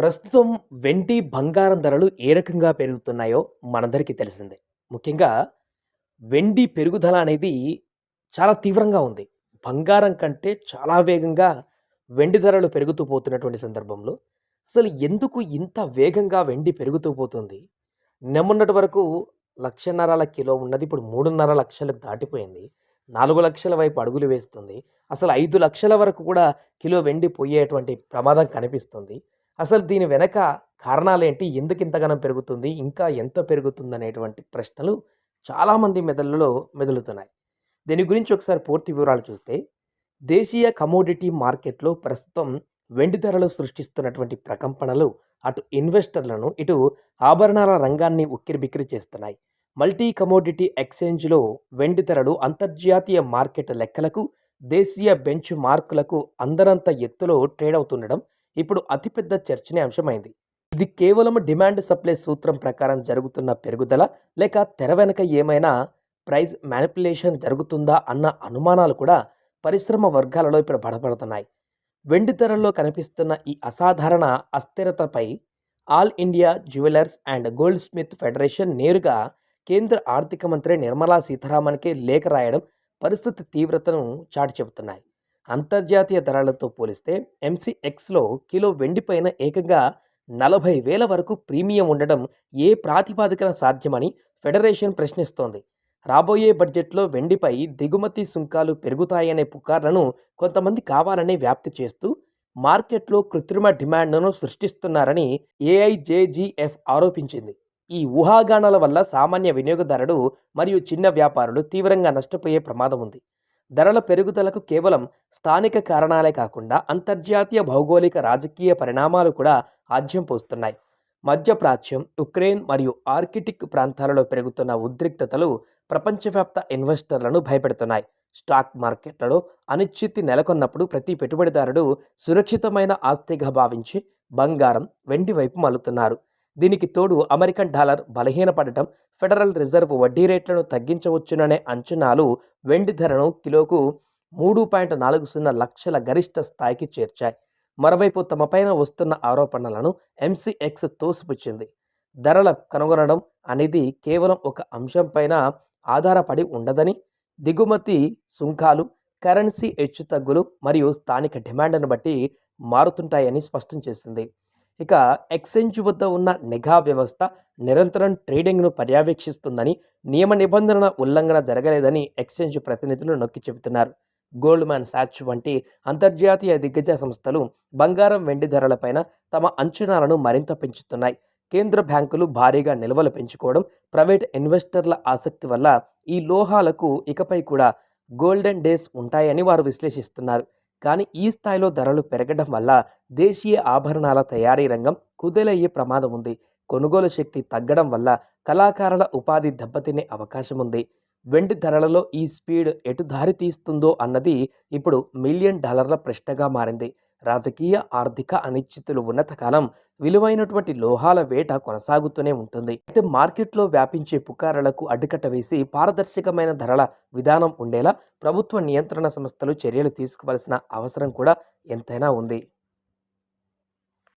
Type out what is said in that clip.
ప్రస్తుతం వెండి, బంగారం ధరలు ఏ రకంగా పెరుగుతున్నాయో మనందరికీ తెలిసిందే. ముఖ్యంగా వెండి పెరుగుదల అనేది చాలా తీవ్రంగా ఉంది. బంగారం కంటే చాలా వేగంగా వెండి ధరలు పెరుగుతూ పోతున్నటువంటి సందర్భంలో, అసలు ఎందుకు ఇంత వేగంగా వెండి పెరుగుతూ పోతుంది? నిన్నమొన్నటి వరకు 1,50,000 కిలో ఉన్నది ఇప్పుడు 3,50,000 దాటిపోయింది. నాలుగు లక్షల వైపు అడుగులు వేస్తుంది. అసలు ఐదు లక్షల వరకు కూడా కిలో వెండి పోయేటువంటి ప్రమాదం కనిపిస్తుంది. అసలు దీని వెనక కారణాలేంటి? ఎందుకు ఇంతగనం పెరుగుతుంది? ఇంకా ఎంత పెరుగుతుందనేటువంటి ప్రశ్నలు చాలామంది మెదళ్ళలో మెదులుతున్నాయి. దీని గురించి ఒకసారి పూర్తి వివరాలు చూస్తే, దేశీయ కమోడిటీ మార్కెట్‌లో ప్రస్తుతం వెండి ధరలు సృష్టిస్తున్నటువంటి ప్రకంపనలు అటు ఇన్వెస్టర్లను, ఇటు ఆభరణాల రంగాన్ని ఉక్కిరిబిక్కిరి చేస్తున్నాయి. మల్టీ కమోడిటీ ఎక్స్‌చేంజ్‌లో వెండి ధరలు అంతర్జాతీయ మార్కెట్ లెక్కలకు, దేశీయ బెంచ్ మార్కులకు అందరంత ఎత్తులో ట్రేడ్ అవుతుండడం ఇప్పుడు అతిపెద్ద చర్చనీయాంశమైంది. ఇది కేవలం డిమాండ్ సప్లై సూత్రం ప్రకారం జరుగుతున్న పెరుగుదల, లేక తెర వెనక ఏమైనా ప్రైస్ మ్యానిపులేషన్ జరుగుతుందా అన్న అనుమానాలు కూడా పరిశ్రమ వర్గాలలో ఇప్పుడు బడబడుతున్నాయి వెండి ధరల్లో కనిపిస్తున్న ఈ అసాధారణ అస్థిరతపై All India Jewellers and Goldsmith Federation నేరుగా కేంద్ర ఆర్థిక మంత్రి నిర్మలా సీతారామన్‌కే లేఖ రాయడం పరిస్థితి తీవ్రతను చాటి చెబుతున్నాయి. అంతర్జాతీయ ధరలతో పోలిస్తే ఎంసీఎక్స్‌లో కిలో వెండిపైన ఏకంగా నలభై వేల వరకు ప్రీమియం ఉండడం ఏ ప్రాతిపదికన సాధ్యమని ఫెడరేషన్ ప్రశ్నిస్తోంది. రాబోయే బడ్జెట్‌లో వెండిపై దిగుమతి సుంకాలు పెరుగుతాయనే పుకార్లను కొంతమంది కావాలనే వ్యాప్తి చేస్తూ మార్కెట్‌లో కృత్రిమ డిమాండ్‌ను సృష్టిస్తున్నారని ఏఐజేజీఎఫ్ ఆరోపించింది. ఈ ఊహాగానాల వల్ల సామాన్య వినియోగదారుడు మరియు చిన్న వ్యాపారులు తీవ్రంగా నష్టపోయే ప్రమాదం ఉంది. ధరల పెరుగుదలకు కేవలం స్థానిక కారణాలే కాకుండా అంతర్జాతీయ భౌగోళిక, రాజకీయ పరిణామాలు కూడా ఆజ్యం పోస్తున్నాయి. మధ్యప్రాచ్యం, ఉక్రెయిన్ మరియు ఆర్కిటిక్ ప్రాంతాలలో పెరుగుతున్న ఉద్రిక్తతలు ప్రపంచవ్యాప్త ఇన్వెస్టర్లను భయపెడుతున్నాయి. స్టాక్ మార్కెట్లలో అనిశ్చితి నెలకొన్నప్పుడు ప్రతి పెట్టుబడిదారుడు సురక్షితమైన ఆస్తిగా భావించి బంగారం, వెండి వైపు మలుతున్నారు దీనికి తోడు అమెరికన్ డాలర్ బలహీనపడటం, ఫెడరల్ రిజర్వ్ వడ్డీ రేట్లను తగ్గించవచ్చుననే అంచనాలు వెండి ధరను కిలోకు మూడు పాయింట్ నాలుగు సున్నా లక్షల గరిష్ట స్థాయికి చేర్చాయి. మరోవైపు తమపైన వస్తున్న ఆరోపణలను ఎంసీఎక్స్ తోసిపుచ్చింది. ధరల కనుగొనడం అనేది కేవలం ఒక అంశంపైన ఆధారపడి ఉండదని, దిగుమతి సుంకాలు, కరెన్సీ హెచ్చుతగ్గులు మరియు స్థానిక డిమాండ్‌ను బట్టి మారుతుంటాయని స్పష్టం చేసింది. ఇక ఎక్స్‌చేంజ్ వద్ద ఉన్న నిఘా వ్యవస్థ నిరంతరం ట్రేడింగ్‌ను పర్యవేక్షిస్తుందని, నియమ నిబంధనల ఉల్లంఘన జరగలేదని ఎక్స్‌చేంజ్ ప్రతినిధులు నొక్కి చెబుతున్నారు. గోల్డ్ మ్యాన్ సాచ్ వంటి అంతర్జాతీయ దిగ్గజ సంస్థలు బంగారం, వెండి ధరలపైన తమ అంచనాలను మరింత పెంచుతున్నాయి. కేంద్ర బ్యాంకులు భారీగా నిల్వలు పెంచుకోవడం, ప్రైవేట్ ఇన్వెస్టర్ల ఆసక్తి వల్ల ఈ లోహాలకు ఇకపై కూడా గోల్డెన్ డేస్ ఉంటాయని వారు విశ్లేషిస్తున్నారు. కానీ ఈ స్థాయిలో ధరలు పెరగడం వల్ల దేశీయ ఆభరణాల తయారీ రంగం కుదేలయ్యే ప్రమాదం ఉంది. కొనుగోలు శక్తి తగ్గడం వల్ల కళాకారుల ఉపాధి దెబ్బతినే అవకాశం ఉంది వెండి ధరలలో ఈ స్పీడ్ ఎటు దారి తీస్తుందో అన్నది ఇప్పుడు మిలియన్ డాలర్ల ప్రశ్నగా మారింది. రాజకీయ, ఆర్థిక అనిశ్చితులు ఉన్నంతకాలం విలువైనటువంటి లోహాల వేట కొనసాగుతూనే ఉంటుంది. అయితే మార్కెట్‌లో వ్యాపించే పుకారలకు అడ్డుకట్ట వేసి పారదర్శకమైన ధరల విధానం ఉండేలా ప్రభుత్వ నియంత్రణ సంస్థలు చర్యలు తీసుకోవాల్సిన అవసరం కూడా ఎంతైనా ఉంది.